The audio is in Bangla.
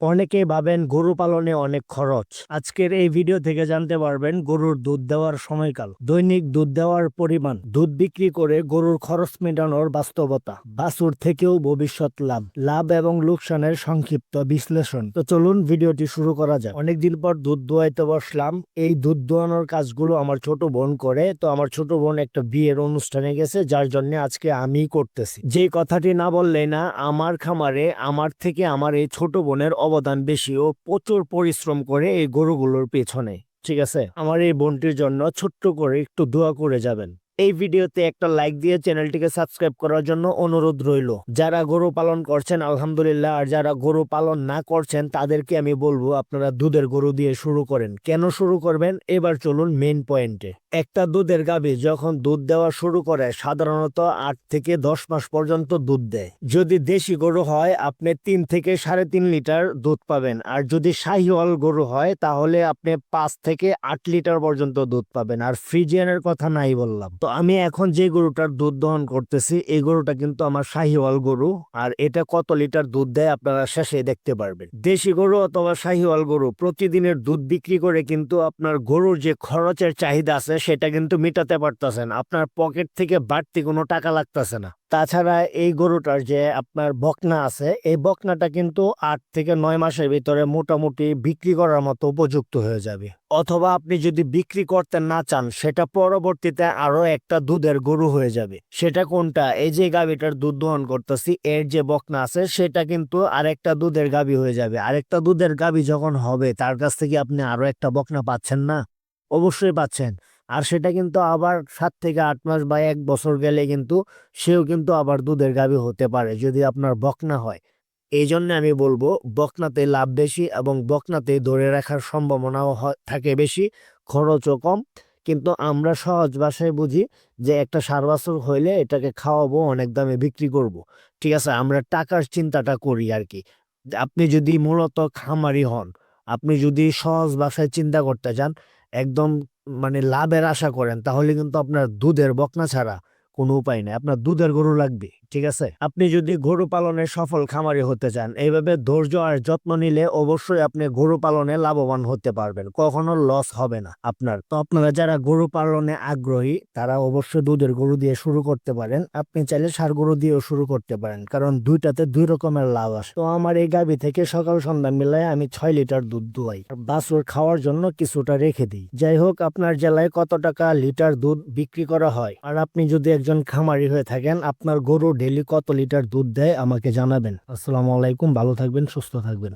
অনেকেই ভাবেন গরু পালনে অনেক খরচ। আজকের এই ভিডিও থেকে জানতে পারবেন গরুর দুধ দেওয়ার সময়কাল, দৈনিক দুধ দেওয়ার পরিমাণ, দুধ বিক্রি করে গরুর খরচ মেটানোর বাস্তবতা, বাছুর থেকেও ভবিষ্যৎ লাভ লাভ এবং লোকসানের সংক্ষিপ্ত বিশ্লেষণ। তো চলুন ভিডিওটি শুরু করা যাক। অনেকদিন পর দুধ দোয়াইতে বসলাম। এই দুধ দোয়ানোর কাজগুলো আমার ছোট বোন করে, তো আমার ছোট বোন একটা বিয়ের অনুষ্ঠানে গেছে, যার জন্য আজকে আমি করতেছি। যে কথাটি না বললেই না, আমার খামারে, আমার থেকে আমার এই ছোট বোনের অবদান বেশি ও প্রচুর পরিশ্রম করে এই গরুগুলোর পেছনে, ঠিক আছে? আমার এই বোনটির জন্য ছোট্ট করে একটু দোয়া করে যাবেন। এই ভিডিওতে একটা লাইক দিয়ে চ্যানেলটিকে সাবস্ক্রাইব করার জন্য অনুরোধ রইল। যারা গরু পালন করছেন, আলহামদুলিল্লাহ, আর যারা গরু পালন না করছেন, তাদেরকে আমি বলব আপনারা দুধের গরু দিয়ে শুরু করেন। কেন শুরু করবেন? এবার চলুন মেন পয়েন্টে একটা দুধের গাভী যখন দুধ দেওয়া শুরু করে, সাধারণত আট থেকে দশ মাস পর্যন্ত দুধ দেয়। যদি দেশি গরু হয়, আপনি তিন থেকে সাড়ে তিন লিটার দুধ পাবেন। আর যদি শাহিওয়াল গরু হয়, তাহলে আপনি পাঁচ থেকে আট লিটার পর্যন্ত দুধ পাবেন। আর ফ্রিজিয়ানের কথা নাই বললাম। তো আমি এখন যে গরুটার দুধ দহন করতেছি, এই গরুটা কিন্তু আমার শাহিওয়াল গরু। আর এটা কত লিটার দুধ দেয় আপনারা শেষে দেখতে পারবেন। দেশি গরু অথবা শাহিওয়াল গরু প্রতিদিনের দুধ বিক্রি করে কিন্তু আপনার গরুর যে খরচের চাহিদা আছে, সেটা কিন্তু মেটাতে পারতেছেন। আপনার পকেট থেকে বাড়তি কোনো টাকা লাগতেছে না। তাছাড়া এই গরুটার যে আপনার বকনা আছে, এই বকনাটা কিন্তু আট থেকে নয় মাসের ভিতরে মোটামুটি বিক্রি করার মতো উপযুক্ত হয়ে যাবে। অথবা আপনি যদি বিক্রি করতে না চান, সেটা পরবর্তীতে আরও একটা দুধের গরু হয়ে যাবে। সেটা কোনটা? এই যে গাভীটার দুধ দহন করতেছি, এর যে বকনা আছে, সেটা কিন্তু আরেকটা দুধের গাভী হয়ে যাবে। আরেকটা দুধের গাভী যখন হবে, তার কাছ থেকে আপনি আরও একটা বকনা পাচ্ছেন না? অবশ্যই পাচ্ছেন। আর সেটা কিন্তু আবার সাত থেকে আট মাস বা এক বছর গেলে কিন্তু সেও কিন্তু আবার দুধের গাভী হতে পারে, যদি আপনার বকনা হয়। এই জন্য আমি বলব, বকনাতে লাভ বেশি এবং বকনাতে ধরে রাখার সম্ভাবনাও থাকে বেশি, খরচও কম। কিন্তু আমরা সহজ ভাষায় বুঝি যে একটা সার বাছুর হইলে এটাকে খাওয়াবো, অনেক দামে বিক্রি করব। ঠিক আছে, আমরা টাকার চিন্তাটা করি আর কি। আপনি যদি মূলত খামারি হন, আপনি যদি সহজ ভাষায় চিন্তা করতে চান, একদম মানে লাভের আশা করেন, তাহলে কিন্তু আপনার দুধের বকনা ছাড়া কোনো উপায় নেই। আপনার দুধের গরু লাগবে। ঠিক আছে? আপনি যদি গরু পালনে সফল খামারি হতে চান, এইভাবে ধৈর্য আর যত্ন নিলে অবশ্যই আপনি গরু পালনে লাভবান হতে পারবেন, কখনো লস হবে না আপনার। তো আপনারা যারা গরু পালনে আগ্রহী, তারা অবশ্যই দুধের গরু দিয়ে শুরু করতে পারেন। আপনি চাইলে সার গরু দিয়েও শুরু করতে পারেন, কারণ দুইটাতে দুই রকমের লাভ আসে। তো আমার এই গাভি থেকে সকাল সন্ধ্যা মিলায় আমি ছয় লিটার দুধ দুয়াই। বাছুর খাওয়ার জন্য কিছুটা রেখে দিই। যাই হোক, আপনার জেলায় কত টাকা লিটার দুধ বিক্রি করা হয়? আর আপনি যদি একজন খামারি হয়ে থাকেন, আপনার গরু ডেলি কত লিটার দুধ দেয় আমাকে জানাবেন। আসসালামু আলাইকুম ভালো থাকবেন সুস্থ থাকবেন।